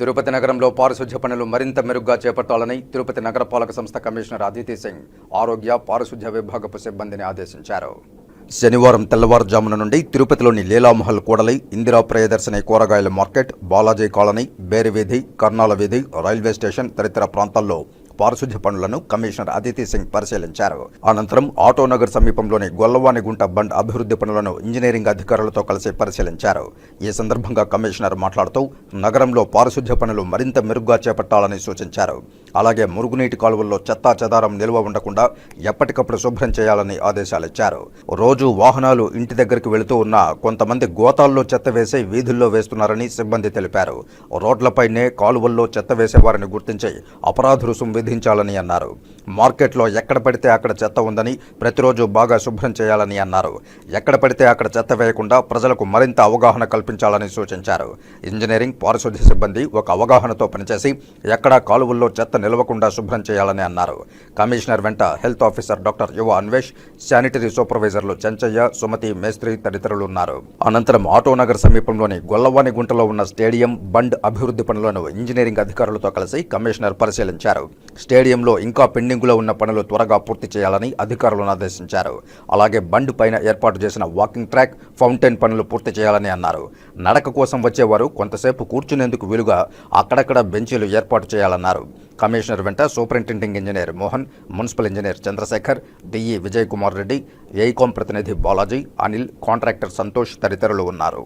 తిరుపతి నగరంలో పారిశుధ్య పనులు మరింత మెరుగ్గా చేపట్టాలని తిరుపతి నగరపాలక సంస్థ కమిషనర్ అదితి సింగ్ ఆరోగ్య పారిశుధ్య విభాగపు సిబ్బందిని ఆదేశించారు. శనివారం తెల్లవారుజామున నుండి తిరుపతిలోని లీలామహల్ కూడలి ఇందిరా ప్రియదర్శిని కూరగాయల మార్కెట్ బాలాజీ కాలనీ బేరివీధి కర్నాల వీధి రైల్వే స్టేషన్ తదితర ప్రాంతాల్లో పారిశుధ్య పనులను కమిషనర్ అదితి సింగ్ పరిశీలించారు. అనంతరం ఆటోనగర్ సమీపంలోని గొల్లవానిగుంట బండ్ అభివృద్ధి పనులను ఇంజనీరింగ్ అధికారులతో కలిసి పరిశీలించారు. ఈ సందర్భంగా కమిషనర్ మాట్లాడుతూ నగరంలో పారిశుధ్య పనులు మరింత మెరుగ్గా చేపట్టాలని సూచించారు. అలాగే మురుగునీటి కాలువల్లో చెత్తా చెదారం నిల్వ ఉండకుండా ఎప్పటికప్పుడు శుభ్రం చేయాలని ఆదేశాలిచ్చారు రోజు వాహనాలు ఇంటి దగ్గరికి వెళుతూ ఉన్న కొంతమంది గోతాల్లో చెత్త వేసి వీధుల్లో వేస్తున్నారని సిబ్బంది తెలిపారు. రోడ్లపైనే కాలువల్లో చెత్త వేసేవారిని గుర్తించి అపరాధ రుసుం విధి విధించాలని అన్నారు. మార్కెట్లో ఎక్కడ పడితే అక్కడ చెత్త ఉందని ప్రతిరోజు బాగా శుభ్రం చేయాలని అన్నారు. ఎక్కడ పడితే అక్కడ చెత్త వేయకుండా ప్రజలకు మరింత అవగాహన కల్పించాలని సూచించారు. ఇంజనీరింగ్ పారిశుద్ధ్య సిబ్బంది ఒక అవగాహనతో పనిచేసి ఎక్కడా కాలువల్లో చెత్త నిలవకుండా శుభ్రం చేయాలని అన్నారు. కమిషనర్ వెంట health officer doctor Yuva Anvesh sanitary సూపర్వైజర్లు Chenchaiah Sumathi మేస్త్రి తదితరులు ఉన్నారు. అనంతరం ఆటోనగర్ సమీపంలోని గొల్లవాణి గుంటలో ఉన్న స్టేడియం బండ్ అభివృద్ధి పనులను ఇంజనీరింగ్ అధికారులతో కలిసి కమిషనర్ పరిశీలించారు. స్టేడియంలో ఇంకా పెండింగులో ఉన్న పనులు త్వరగా పూర్తి చేయాలని అధికారులను ఆదేశించారు. అలాగే బండ్ పైన ఏర్పాటు చేసిన వాకింగ్ ట్రాక్ ఫౌంటైన్ పనులు పూర్తి చేయాలని అన్నారు. నడక కోసం వచ్చేవారు కొంతసేపు కూర్చునేందుకు వీలుగా అక్కడక్కడ బెంచీలు ఏర్పాటు చేయాలన్నారు. కమిషనర్ వెంట superintending engineer Mohan municipal engineer Chandrasekhar D E Vijay Kumar Reddy ఏఈకాం ప్రతినిధి బాలాజీ అనిల్ కాంట్రాక్టర్ సంతోష్ తదితరులు ఉన్నారు.